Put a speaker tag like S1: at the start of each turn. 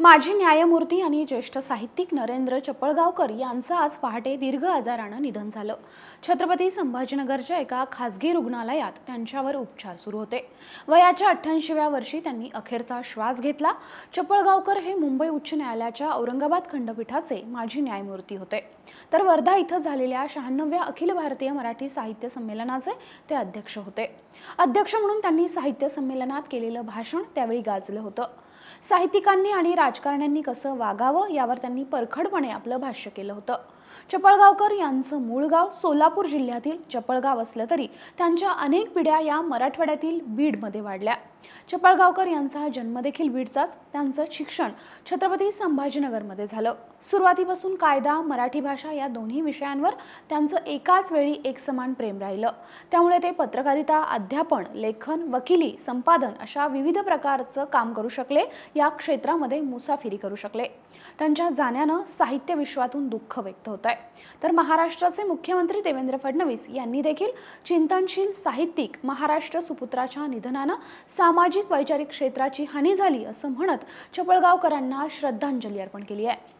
S1: माजी न्यायमूर्ती आणि ज्येष्ठ साहित्यिक नरेंद्र चपळगावकर यांचं आज पहाटे दीर्घ आजारानं निधन झालं. छत्रपती संभाजीनगरच्या एका खासगी रुग्णालयात त्यांच्यावर उपचार सुरू होते. वयाच्या अठ्ठ्याऐंशीव्या वर्षी त्यांनी अखेरचा श्वास घेतला. चपळगावकर हे मुंबई उच्च न्यायालयाच्या औरंगाबाद खंडपीठाचे माजी न्यायमूर्ती होते. तर वर्धा इथं झालेल्या शहाण्णव्या अखिल भारतीय मराठी साहित्य संमेलनाचे ते अध्यक्ष होते. अध्यक्ष म्हणून त्यांनी साहित्य संमेलनात केलेलं भाषण त्यावेळी गाजलं होतं. साहित्यिकांनी आणि राजकारण्यांनी कसं वागावं यावर त्यांनी परखडपणे आपलं भाष्य केलं होतं. चपळगावकर यांचं मूळ गाव सोलापूर जिल्ह्यातील चपळगाव असलं तरी त्यांच्या अनेक पिढ्या या मराठवाड्यातील बीडमध्ये वाढल्या. चपळगावकर यांचा जन्म देखील बीडचाच त्यांचं शिक्षण छत्रपती संभाजीनगरमध्ये झालं. सुरुवातीपासून कायदा मराठी भाषा या दोन्ही विषयांवर त्यांचं एकाच वेळी एक समान प्रेम राहिलं. त्यामुळे ते पत्रकारिता अध्यापन लेखन वकिली संपादन अशा विविध प्रकारचं काम करू शकले या क्षेत्रामध्ये मुसाफिरी करू शकले. त्यांच्या जाण्यानं साहित्य विश्वातून दुःख व्यक्त होत आहे तर महाराष्ट्राचे मुख्यमंत्री देवेंद्र फडणवीस यांनी देखील चिंतनशील साहित्यिक महाराष्ट्र सुपुत्राच्या निधनानं सामाजिक सामाजिक वैचारिक क्षेत्राची हानी झाली असं म्हणत चपळगावकरांना श्रद्धांजली अर्पण केली आहे.